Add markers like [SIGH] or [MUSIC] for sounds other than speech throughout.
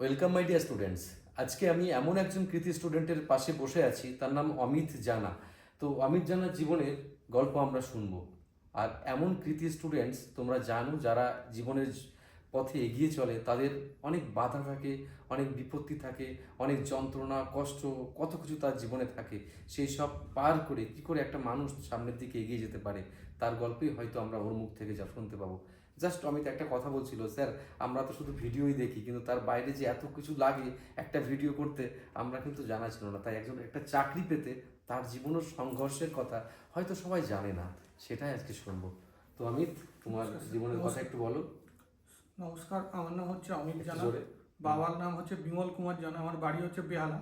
Welcome my dear students আজকে আমি এমন একজন কৃতি স্টুডেন্টের পাশে বসে আছি, তার নাম অমিত জানা। তো অমিত জানার জীবনের গল্প আমরা শুনব। আর এমন কৃতি স্টুডেন্টস তোমরা জানো, যারা জীবনের পথে এগিয়ে চলে, তাদের অনেক বাধা থাকে, অনেক বিপত্তি থাকে, অনেক যন্ত্রণা, কষ্ট, কত কিছু তার জীবনে থাকে। সেই সব পার করে কি করে একটা মানুষ সামনের দিকে এগিয়ে যেতে পারে, তার গল্পই হয়তো আমরা ওর মুখ থেকে যা শুনতে পাবো। জাস্ট অমিত একটা কথা বলছিল স্যার আমরা তো শুধু ভিডিওই দেখি কিন্তু তার বাইরে যে এত কিছু লাগে একটা ভিডিও করতে আমরা কিন্তু জানা ছিল না। তাই একজন একটা চাকরি পেতে তার জীবনের সংঘর্ষের কথা হয়তো সবাই জানে না। সেটাই আজকে শুনব। তো অমিত তোমার জীবনের কথা একটু বলো। নমস্কার আমার নাম হচ্ছে অমিত জানা। বাবার নাম হচ্ছে বিমল কুমার জানা। আমার বাড়ি হচ্ছে বেহালা।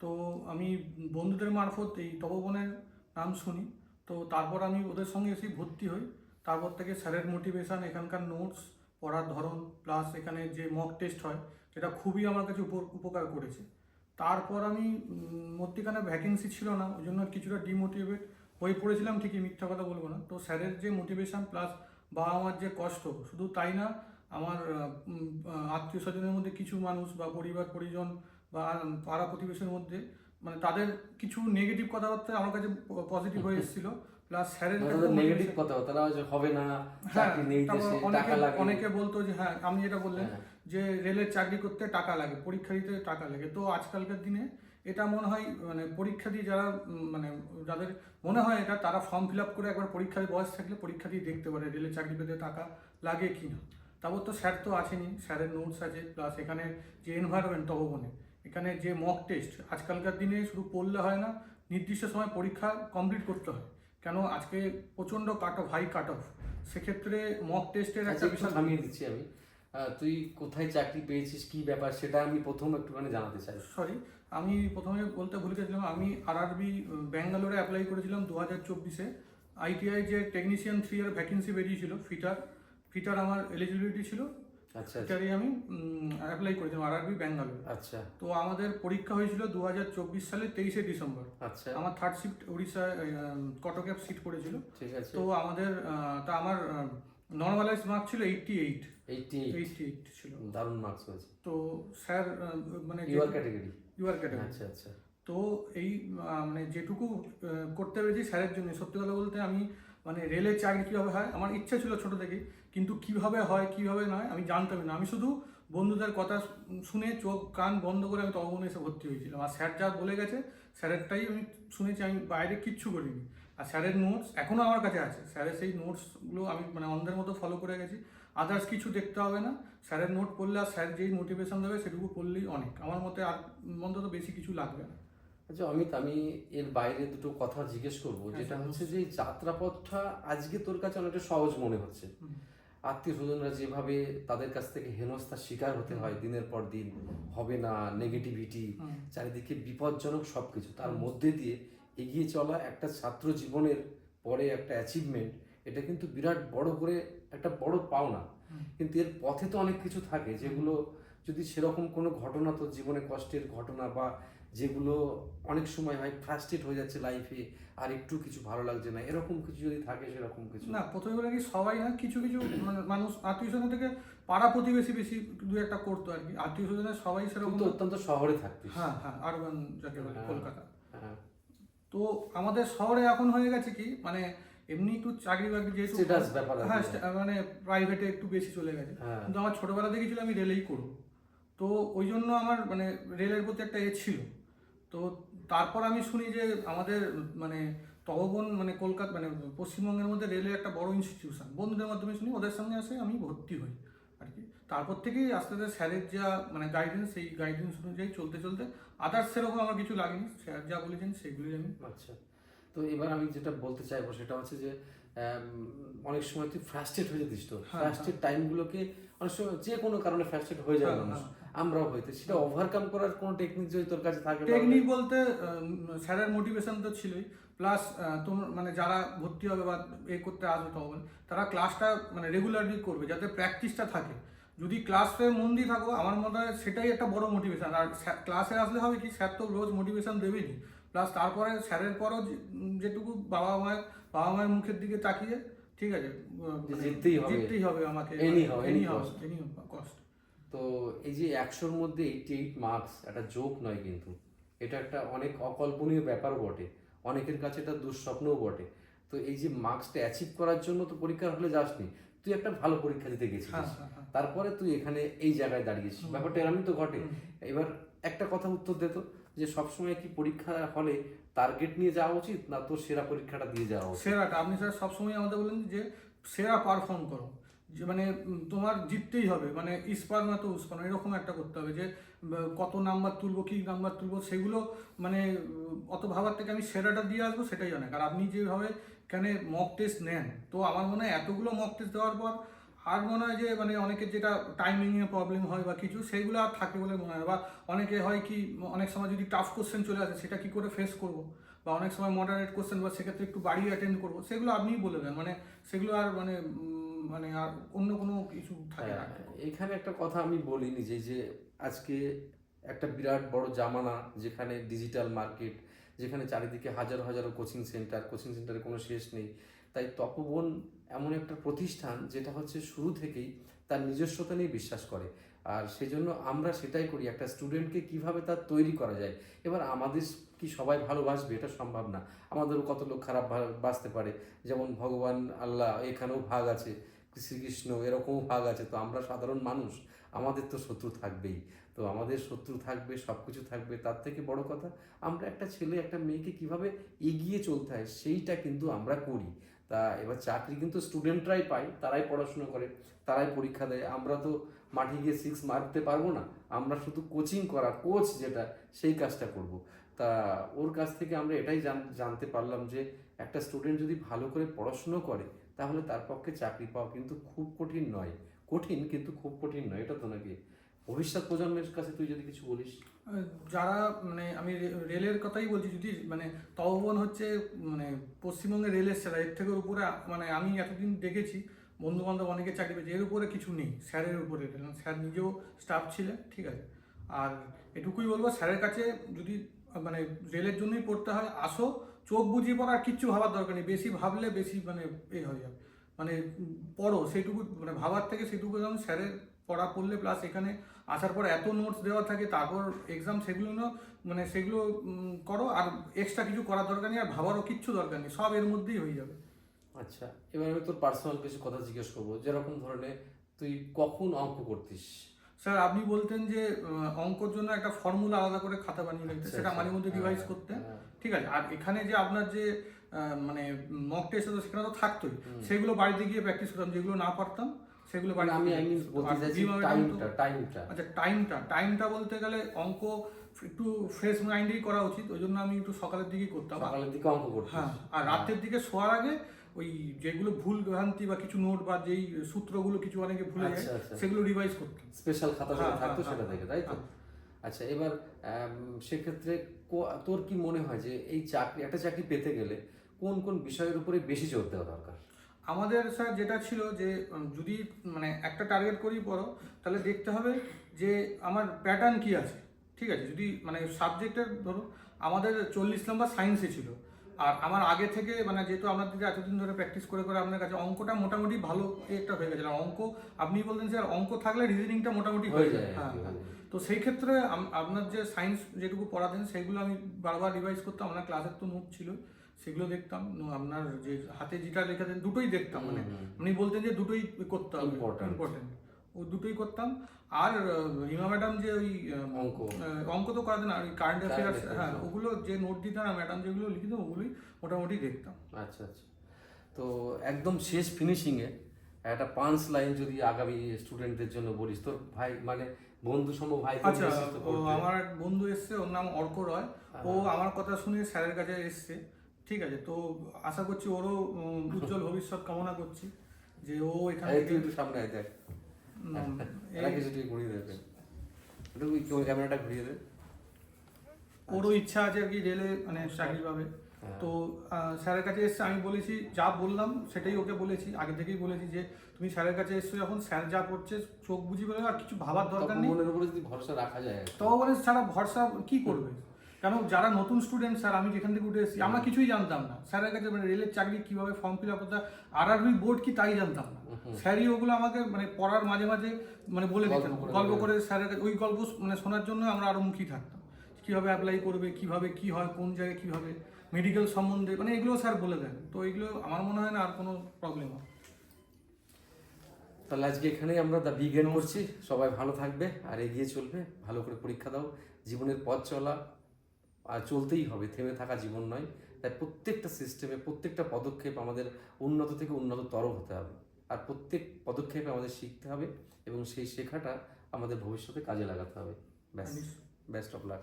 তো আমি বন্ধুদের মারফত এই তপবনের নাম শুনি। তো তারপর আমি ওদের সঙ্গে এসে ভর্তি হই। তারপর থেকে স্যারের মোটিভেশান এখানকার নোটস পড়ার ধরন প্লাস এখানে যে মক টেস্ট হয়, সেটা খুবই আমার কাছে উপ- উপকার করেছে। তারপর আমি মধ্যিখানে ভ্যাকেন্সি ছিল না, ওই জন্য কিছুটা ডিমোটিভেট হয়ে পড়েছিলাম, ঠিকই মিথ্যা কথা বলব না। তো স্যারের যে মোটিভেশান প্লাস বাবা মার যে কষ্ট, শুধু তাই না, আমার আত্মীয় স্বজনের মধ্যে কিছু মানুষ বা পরিবার, পরিজন বা পাড়া প্রতিবেশীর মধ্যে মানে তাদের কিছু নেগেটিভ কথাবার্তা আমার কাছে পজিটিভ হয়ে এসেছিল। প্লাস স্যারের নেগেটিভ কথা তারা হবে না হ্যাঁ চাকরি নেই দেশে টাকা লাগে। অনেকে বলতো যে হ্যাঁ আপনি যেটা বললেন হ্যাঁ। যে রেলের চাকরি করতে টাকা লাগে পরীক্ষা দিতে টাকা লাগে। তো আজকালকার দিনে এটা মনে হয় মানে পরীক্ষা দিয়ে যারা মানে যাদের মনে হয় এটা তারা ফর্ম ফিল আপ করে একবার পরীক্ষার বয়স থাকলে পরীক্ষা দিয়ে দেখতে পারে রেলের চাকরি পেতে টাকা লাগে কি না। তারপর তো স্যার তো আছেনি স্যারের নোটস আছে প্লাস এখানে যে এনভায়রনমেন্ট তহবনে এখানে যে মক টেস্ট আজকালকার দিনে শুধু পড়লে হয় না নির্দিষ্ট সময় পরীক্ষা কমপ্লিট করতে হয়। কেন আজকে প্রচণ্ড cut off high cut off সেক্ষেত্রে মক টেস্টের আচ্ছা একটা একটু বিশাল থামিয়ে দিচ্ছি আমি। তুই কোথায় চাকরি পেয়েছিস কি ব্যাপার সেটা আমি প্রথম একটুখানি জানাতে চাই। সরি আমি প্রথমে বলতে ভুলে গেছিলাম আমি আরআরবি ব্যাঙ্গালোরে অ্যাপ্লাই করেছিলাম দু হাজার চব্বিশে আইটিআই যে টেকনিশিয়ান থ্রি ইয়ার ভ্যাকেন্সি বেরিয়েছিল ফিটার ফিটার আমার এলিজিবিলিটি ছিল। আচ্ছা। আচ্ছা আমি অ্যাপ্লাই করেছিলাম আরআরবি ব্যাঙ্গালোরে আচ্ছা। তো আমাদের পরীক্ষা হয়েছিল দু হাজার চব্বিশ সালের তেইশে ডিসেম্বর। আচ্ছা। আমার থার্ড শিফট উড়িষ্যায় কটকে সিট পড়েছিল। ঠিক আছে। তো আমাদের তা আমার নর্মালাইজ মার্ক ছিল eighty eight eighty eighty eight ছিল। দারুণ মার্কস হয়েছে। তো স্যার মানে ইউআর ক্যাটাগরি ইউআর ক্যাটাগরি আচ্ছা আচ্ছা। তো এই মানে যেটুকু করতে পেরেছি স্যারের জন্য। সত্যি কথা বলতে আমি মানে রেলের চাকরি কীভাবে হয়? আমার ইচ্ছা ছিল ছোট থেকে, কিন্তু কীভাবে হয়, কীভাবে নয়, আমি জানতামই না। আমি শুধু বন্ধুদের কথা শুনে চোখ, কান বন্ধ করে আমি তখন এসে ভর্তি হয়েছিলাম। আর স্যার যা বলে গেছে, স্যারেরটাই আমি শুনেছি, আমি বাইরে কিচ্ছু করিনি। আর স্যারের নোটস এখনও আমার কাছে আছে। স্যারের সেই নোটসগুলো আমি মানে অন্ধের মতো ফলো করে গেছি। আদার্স কিছু দেখতে হবে না। স্যারের নোট পড়লে আর স্যার যেই মোটিভেশন দেবে, সেটুকু পড়লেই অনেক। আমার মতে আর অন্তত বেশি কিছু লাগবে না। আচ্ছা অমিত আমি এর বাইরে দুটো কথা জিজ্ঞেস করব। হ্যাঁ, যেটা হচ্ছে যে যাত্রাপথটা আজকে তোর কাছে অনেকটা সহজ মনে হচ্ছে। আত্মীয় স্বজনরা যেভাবে তাদের কাছ থেকে হেনস্থার শিকার হতে হয় দিনের পর দিন হবে না নেগেটিভিটি চারিদিকে বিপজ্জনক সবকিছু তার মধ্যে দিয়ে এগিয়ে চলা একটা ছাত্র জীবনের পরে একটা অ্যাচিভমেন্ট এটা কিন্তু বিরাট বড় করে একটা বড় পাওনা। কিন্তু এর পথে তো অনেক কিছু থাকে যেগুলো যদি সেরকম কোনো ঘটনা তোর জীবনে কষ্টের ঘটনা বা যেগুলো অনেক সময় হয় ফ্রাস্ট্রেট হয়ে যাচ্ছে লাইফে আর একটু কিছু ভালো লাগছে না। এরকম কিছু যদি থাকে সেরকম কিছু। না প্রথমে বলে কি সবাই না কিছু কিছু মানে মানুষ আত্মীয় স্বজন থেকে পাড়া প্রতিবেশী বেশি দু একটা করতো আর কি। আত্মীয় স্বজনের সবাই সেরকম কিন্তু অত্যন্ত শহরে থাকতিস। হ্যাঁ হ্যাঁ আরবান যাকে বলে হ্যাঁ। কলকাতা। হ্যাঁ। তো আমাদের শহরে এখন হয়ে গেছে কি মানে এমনি একটু চাকরি বাকরি যেহেতু হ্যাঁ মানে প্রাইভেটে একটু বেশি চলে গেছে। হ্যাঁ। কিন্তু আমার ছোটবেলা থেকেই ছিল আমি রেলেই করব। তো ওই জন্য আমার মানে রেলের প্রতি একটা এ ছিল। তো তারপর আমি শুনি যে আমাদের মানে তহবন মানে কলকাতা মানে পশ্চিমবঙ্গের মধ্যে রেলের একটা বড় ইনস্টিটিউশন বন্ধুদের মাধ্যমে শুনি ওদের সঙ্গে আসে আমি ভর্তি হই আর কি। তারপর থেকেই আস্তে আস্তে স্যারের যা মানে গাইডেন্স সেই গাইডেন্স অনুযায়ী চলতে চলতে আদার্স সেরকম আমার কিছু লাগেনি। স্যার যা বলেছেন সেগুলোই আমি আচ্ছা। তো এবার আমি যেটা বলতে চাইব সেটা হচ্ছে যে অনেক সময় তুই ফ্রাস্ট্রেট হয়ে যেতিস তো। হ্যাঁ, ফ্রাস্ট্রেট টাইমগুলোকে অনেক সময় যে কোনো কারণে ফ্রাস্ট্রেট হয়ে যায় হ্যাঁ, মানুষ। হ্যাঁ। আমরাও হয়তো সেটা ওভারকাম করার কোনো টেকনিক যদি তোর কাছে থাকে টেকনিক বলতে স্যারের মোটিভেশন তো ছিলই। প্লাস তোমার মানে যারা ভর্তি হবে বা এ করতে আসবে তখন তারা ক্লাসটা মানে রেগুলারলি করবে যাতে প্র্যাকটিসটা থাকে। যদি ক্লাসে মন দিয়ে থাকো আমার মনে হয় সেটাই একটা বড় মোটিভেশন আর ক্লাসে আসলে হবে কি স্যার তো রোজ মোটিভেশন দেবেনি প্লাস তারপরে স্যারের পরও যেটুকু বাবা মায়ের বাবা মায়ের মুখের দিকে তাকিয়ে ঠিক আছে জিততেই হবে। জিততেই হবে আমাকে any how cost. Any cost তো এই যে একশোর মধ্যে এইটি এইট মার্কস একটা জোক নয় কিন্তু। এটা একটা অনেক অকল্পনীয় ব্যাপার বটে। অনেকের কাছে এটা দুঃস্বপ্নও বটে। তো এই যে মার্কসটা অ্যাচিভ করার জন্য তো পরীক্ষার হলে যাসনি তুই একটা ভালো পরীক্ষা দিতে হ্যাঁ গেছিস হ্যাঁ হ্যাঁ। তারপরে তুই এখানে এই জায়গায় দাঁড়িয়েছিস। ব্যাপারটা এরমই তো ঘটে। এবার একটা কথা উত্তর দে তো যে সবসময় কি পরীক্ষা হলে টার্গেট নিয়ে যাওয়া উচিত না তোর সেরা পরীক্ষাটা দিয়ে যাওয়া উচিত? সেরাটা। আপনি স্যার সবসময় আমাদের বলেন যে সেরা পারফর্ম করো। যে মানে তোমার জিততেই হবে। মানে ইস্পার না তো উস্পার এরকম একটা করতে হবে যে কত নাম্বার তুলবো, কী নাম্বার তুলবো, সেগুলো মানে অত ভাবার থেকে আমি সেরাটা দিয়ে আসব সেটাই অনেক আর আপনি যেভাবে কেন মক টেস্ট নেন, তো আমার মনে হয় এতগুলো মক টেস্ট দেওয়ার পর আর মনে হয় যে মানে অনেকের যেটা টাইমিংয়ে প্রবলেম হয় বা কিছু সেইগুলো আর থাকে বলে মনে হয়। বা অনেকে হয় কি, অনেক সময় যদি টাফ কোশ্চেন চলে আসে, সেটা কি করে ফেস করব? বা অনেক সময় মডারেট কোশ্চেন বা সেক্ষেত্রে একটু বাড়িয়ে অ্যাটেন্ড করব, সেগুলো আপনিই বলে দেন। মানে সেগুলো আর মানে মানে আর অন্য কোনো কিছু থাকে না। হ্যাঁ, এখানে একটা কথা আমি বলিনি যে যে আজকে একটা বিরাট বড় জামানা যেখানে ডিজিটাল মার্কেট যেখানে চারিদিকে হাজার হাজার কোচিং সেন্টার কোচিং সেন্টারে কোনো শেষ নেই। তাই তপবন এমন একটা প্রতিষ্ঠান যেটা হচ্ছে শুরু থেকেই তার নিজস্বতা নিয়ে বিশ্বাস করে। আর সেজন্য আমরা সেটাই করি। একটা স্টুডেন্টকে কীভাবে তার তৈরি করা যায়? এবার আমাদের কি সবাই ভালোবাসবে? এটা সম্ভব না। আমাদেরও কত লোক খারাপ বাসতে পারে। যেমন ভগবান, আল্লাহ এখানেও ভাগ আছে, শ্রীকৃষ্ণ এরকমও ভাগ আছে। তো আমরা সাধারণ মানুষ, আমাদের তো শত্রু থাকবেই। তো আমাদের শত্রু থাকবে সব কিছু থাকবে, তার থেকে বড় কথা, আমরা একটা ছেলে, একটা মেয়েকে কীভাবে এগিয়ে চলতে হয়, সেইটা কিন্তু আমরা করি। তা এবার চাকরি কিন্তু স্টুডেন্টরাই পায়, তারাই পড়াশুনো করে, তারাই পরীক্ষা দেয়। আমরা তো মাঠে গিয়ে সিক্স মারতে পারব না, আমরা শুধু কোচিং করা কোচ যেটা, সেই কাজটা করব। তা ওর কাছ থেকে আমরা এটাই জান- জানতে পারলাম যে একটা স্টুডেন্ট যদি ভালো করে পড়াশুনো করে, তাহলে তার পক্ষে চাকরি পাওয়া কিন্তু খুব কঠিন নয়। কঠিন কিন্তু খুব কঠিন নয়, এটা তো নাকি? ভবিষ্যৎ প্রজন্মের কাছে তুই যদি কিছু বলিস। যারা মানে আমি রেলের কথাই বলছি, যদি মানে তহবন হচ্ছে মানে পশ্চিমবঙ্গের রেলের সেরা এর থেকে উপরে মানে আমি এতদিন দেখেছি বন্ধু বান্ধব অনেকে চাকরি পেয়েছে, এর উপরে কিছু নেই, স্যারের উপরে, কারণ স্যার নিজেও স্টাফ ছিলেন, ঠিক আছে? আর এটুকুই বলব, স্যারের কাছে যদি মানে রেলের জন্যই পড়তে হয়, আসো, চোখ বুঝিয়ে পড়া, আর কিচ্ছু ভাবার দরকার নেই, বেশি ভাবলে বেশি মানে এ হয়ে যাবে। মানে পড়ো, সেইটুকু মানে ভাবার থেকে সেটুকু যেমন স্যারের পড়া পড়লে প্লাস এখানে আসার পর এত নোটস দেওয়া থাকে, তারপর এক্সাম সেগুলো মানে সেগুলো করো, আর এক্সট্রা কিছু করার দরকার নেই, আর ভাবারও কিচ্ছু দরকার নেই, সব এর মধ্যেই হয়ে যাবে। আচ্ছা এবার আমি তোর পার্সোনাল কিছু কথা জিজ্ঞেস করব। যেরকম ধরনের তুই কখন অঙ্ক করতিস? স্যার আপনি বলতেন যে অঙ্কর জন্য একটা ফর্মুলা আলাদা করে খাতা বানিয়ে রাখতে। আচ্ছা, সেটা আচ্ছা। মাঝে মধ্যে রিভাইজ হ্যাঁ, করতেন। হ্যাঁ। ঠিক আছে আর এখানে যে আপনার যে মানে মক টেস্ট হতো সেখানে তো থাকতোই। সেগুলো বাড়িতে গিয়ে প্র্যাকটিস করতাম। যেগুলো না পারতাম সেগুলো বাড়িতে আমি করতাম। টাইমটা টাইমটা আচ্ছা টাইমটা টাইমটা বলতে গেলে অঙ্ক একটু ফ্রেশ মাইন্ডেই করা উচিত। ওই জন্য আমি একটু সকালের দিকেই করতাম। সকালের দিকে অঙ্ক করতিস। হ্যাঁ আর রাতের দিকে শোয়ার আগে ওই যেগুলো ভুল ভ্রান্তি বা কিছু নোট বা যেই সূত্রগুলো কিছু অনেকে ভুলে যায় আচ্ছা আচ্ছা। সেগুলো রিভাইজ করতাম স্পেশাল খাতা যেটা হ্যাঁ, থাকতো হ্যাঁ, সেটা হ্যাঁ, থেকে তাই তো? হ্যাঁ। আচ্ছা এবার সেক্ষেত্রে তোর কি মনে হয় যে এই চাকরি একটা চাকরি পেতে গেলে কোন কোন বিষয়ের উপরে বেশি জোর দেওয়া দরকার? আমাদের স্যার যেটা ছিল যে যদি মানে একটা টার্গেট করি পড়ো তাহলে দেখতে হবে যে আমার প্যাটার্ন কি আছে ঠিক আছে? যদি মানে সাবজেক্টের ধরো আমাদের চল্লিশ নম্বর সায়েন্সে ছিল। আর আমার আগে থেকে মানে যেহেতু আপনার দিকে এতদিন ধরে প্র্যাকটিস করে করে আপনার কাছে অঙ্কটা মোটামুটি ভালো একটা হয়ে গেছে। অঙ্ক আপনি বলতেন স্যার অঙ্ক থাকলে রিজনিংটা মোটামুটি হয়ে হয়ে যায়। যায় হ্যাঁ হ্যাঁ। তো সেই ক্ষেত্রে আপনার যে সায়েন্স যেটুকু পড়াতেন সেগুলো আমি বারবার রিভাইজ করতাম। আপনার ক্লাসের তো নোট ছিল সেগুলো দেখতাম। আপনার যে হাতে যেটা লেখা দেন দুটোই দেখতাম। মানে। উনি বলতেন যে দুটোই করতে হবে. ইম্পর্টেন্ট ও দুটোই করতাম। আর আহ, রিমা ম্যাডাম যে ওই অঙ্ক। অঙ্ক তো করাতেন আর কারেন্ট অ্যাফেয়ার্স হ্যাঁ। ওগুলো যে নোট দিতেন আর ম্যাডাম যেগুলো লিখিত ওগুলোই মোটামুটি দেখতাম। আচ্ছা আচ্ছা। তো একদম শেষ ফিনিশিংয়ে একটা পাঁচ লাইন যদি আগামী স্টুডেন্টদের জন্য বলিস তোর ভাই মানে বন্ধু সম ভাই আচ্ছা ও আমার এক বন্ধু এসছে ওর নাম অর্ক রয়। ও হ্যাঁ। আমার কথা শুনে স্যারের কাছে এসছে। ঠিক আছে তো আশা করছি ওরও উজ্জ্বল ভবিষ্যৎ কামনা করছি যে ও এখান একটু সামনে দেখ। [LAUGHS] ঘুরিয়ে দেবে। ক্যামেরাটা ঘুরিয়ে দে। ওরও ইচ্ছা আছে আর কি রেলে মানে চাকরি পাবে হ্যাঁ। তো স্যারের কাছে এসছে আমি বলেছি যা বললাম সেটাই ওকে বলেছি। আগে থেকেই বলেছি যে তুমি স্যারের কাছে এসছো যখন স্যার যা করছে চোখ বুঝি বলে আর কিছু ভাবার দরকার নেই। মনের উপরে যদি ভরসা রাখা যায় আর কি। বলে সারা ভরসা কি করবে? কেন যারা নতুন স্টুডেন্ট স্যার আমি যেখান থেকে উঠে এসেছি আমরা কিছুই জানতাম না। স্যারের কাছে মানে রেলের চাকরি কীভাবে ফর্ম ফিল আপ করতে আর আরবি বোর্ড কি তাই জানতাম না। স্যারই ওগুলো আমাকে মানে পড়ার মাঝে মাঝে মানে বলে দিতেন গল্প করে স্যারের ওই গল্প মানে শোনার জন্য আমরা আরও মুখী থাকতাম। কীভাবে অ্যাপ্লাই করবে কীভাবে কি হয় কোন জায়গায় কীভাবে মেডিকেল সম্বন্ধে মানে এগুলো স্যার বলে দেন। তো এগুলো আমার মনে হয় না আর কোনো প্রবলেম হয় তাহলে আজকে এখানেই আমরা দা বিগ এন্ড করছি। সবাই ভালো থাকবে আর এগিয়ে চলবে। ভালো করে পরীক্ষা দাও। জীবনের পথ চলা আর চলতেই হবে থেমে থাকা জীবন নয়। তাই প্রত্যেকটা সিস্টেমে প্রত্যেকটা পদক্ষেপ আমাদের উন্নত থেকে উন্নততর হতে হবে। আর প্রত্যেক পদক্ষেপে আমাদের শিখতে হবে এবং সেই শেখাটা আমাদের ভবিষ্যতে কাজে লাগাতে হবে। ব্যাস। Best of luck